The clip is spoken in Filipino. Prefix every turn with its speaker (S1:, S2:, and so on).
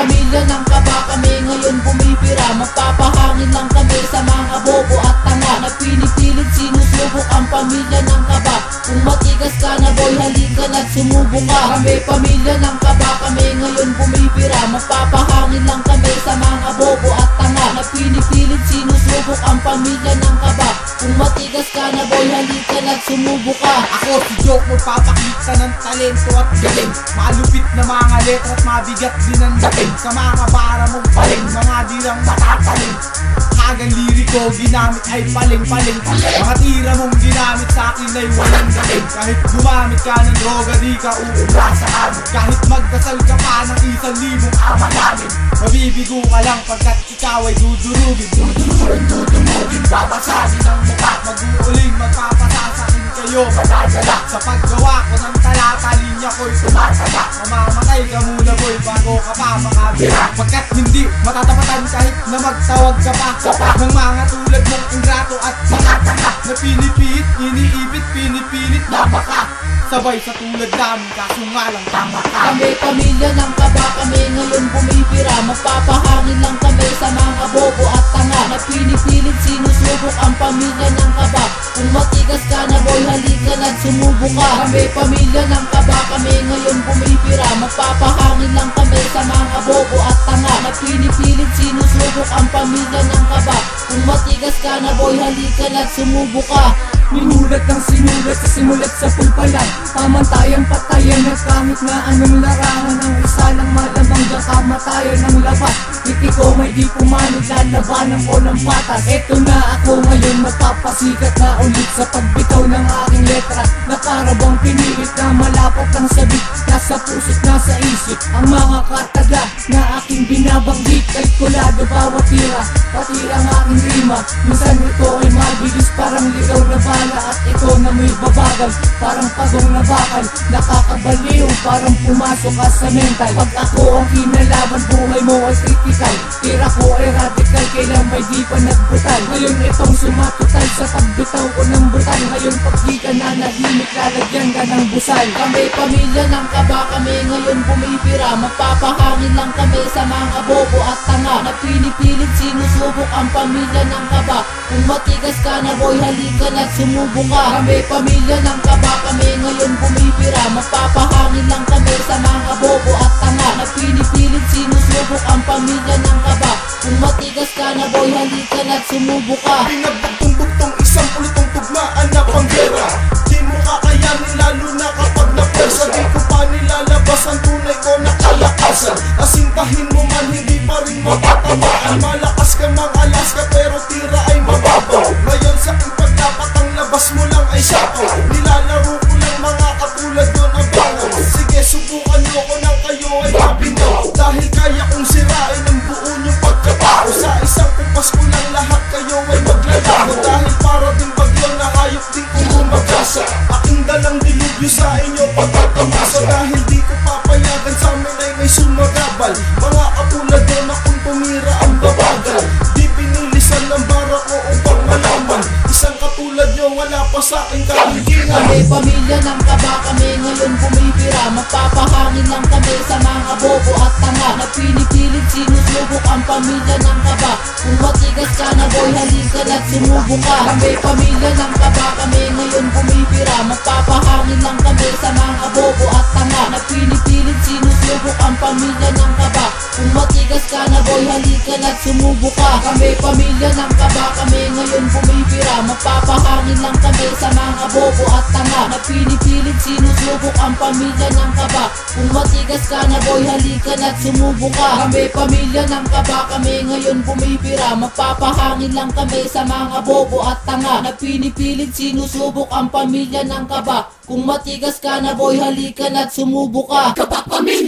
S1: pamilya ng kaba kami ngayon bumibira Magpapahangin lang kami sa mga bobo at tanga Na pinipilit sinusubok ang pamilya ng kaba. Kung matigas ka na boy halika na't sumubo ka. Kami pamilya ng kaba kami ngayon bumibira Magpapahangin na halika na't sumubo ka.
S2: Ako si Joke magpapakita ng talento at galing. Malupit na mga letra at mabigat din ang dating. Sa mga para mong paling, mga dirang matataling Hagang liriko, ginamit ay paling-paling. Mga tira mong ginamit sa akin ay walang galing Kahit gumamit ka ng droga, di ka uubra sa Kahit magdasal ka pa ng isang libong ama namin. Mabibigo ka lang pagkat ikaw ay dudurugin. Dudurugin, dudumugin, babasagin ang mukha. Mag-uuling, magpapasasakin kayo. Madadala. Sa paggawa ko ng talata Linya ko'y tumatala. Mamamatay ka muna boy bago ka pa makabira Pagkat hindi matatapatan kahit na magtawag ka pa. Ng mga tulad mong ingrato at mga Na pinipit, iniibit, pinipilit na baka Sabay sa tulad namin kaso nga lang tama ka.
S1: Kami pamilya ng kaba matigas ka na boy halika na't sumubo ka. Kami pamilya ng kaba kami ngayon bumibira Magpapahangin lang kami sa mga bobo at tanga. Na pinipilit sinusubok ang pamilya ng kaba. Kung matigas ka na boy halika na't sumubo ka.
S3: Minulat ng sinulat sa simulat sa pulpalan Pamantayang patayan at kahit na anong larangan. Ang isa lang malamang kamatayan ng labas Hindi ko may di pumanig lalabanan ko ng patas. Eto na ako ngayon magpapasikat na ulit Sa pagbitaw ng aking letra. Nakarabang pinilit na malapot ang sabik Nasa puso't nasa isip. Ang mga kataga na aking binabanggit Kalkulado bawat tira. Pati ang aking rima Minsan ito ay mabilis parang ligaw na bala. At ito na may babagal Parang pagong na bakal. Nakakabaliw parang pumasok ka sa mental. Pag ako ang kinalaman buhay mo ay critical. Tira ko ay radical. Kailan may di pa nagbutal Ngayon itong sumatutal sa pagbitaw ko ng brutal. Ngayon pag ka nanahimik lalagyan ka ng busal.
S1: Kami pamilya ng kaba kami ngayon bumibira Magpapahangin lang kami sa mga bobo at tanga. Na pinipilit sinusubok ang pamilya ng kaba. Kung matigas ka na boy halika na't sumubo ka. Kami pamilya ng kaba kami ngayon bumibira Magpapahangin lang kami sa mga bobo at tanga Na pinipilit sinusubok ang pamilya ng kaba. Kung matigas ka na boy halika na't sumubo ka.
S4: Pinagbugtong-bugtong isang pulutong tugmaan na panggera Di mo kakayanin lalo na kapag napwersa Di ko pa nilalabas ang tunay ko na kalakasan. Asintahin mo man hindi pa rin matatamaan. Malakas ka mang alas ka pero tira ay mababaw. Ngayon sa aking pagdapat ang labas mo gumagasa Aking dalang dilubyo sa inyo pagkakamasa Dahil pa sa aking kahilingan
S1: Kami pamilya ng kaba kami ngayon bumibira Magpapahangin lang kami sa mga bobo at tanga. Na pinipilit sinusubok ang pamilya ng kaba Kung matigas ka na boy halika na't sumubo ka. Kami pamilya ng kaba kami ngayon bumibira Magpapahangin lang kami sa mga bobo at tanga. Na pinipilit sinusubok ang pamilya ng matigas ka na boy halika na't sumubo ka. Kami pamilya ng kaba kami ngayon bumibira Magpapahangin lang kami sa mga bobo at tanga. Na pinipilit sinusubok ang pamilya ng kaba. Kung matigas ka na boy halika na't sumubo ka. Kami pamilya ng kaba kami ngayon bumibira Magpapahangin lang kami sa mga bobo at tanga. Na pinipilit sinusubok ang pamilya ng kaba. Kung matigas ka na boy halika na't sumubo ka.
S3: Kapag pamilya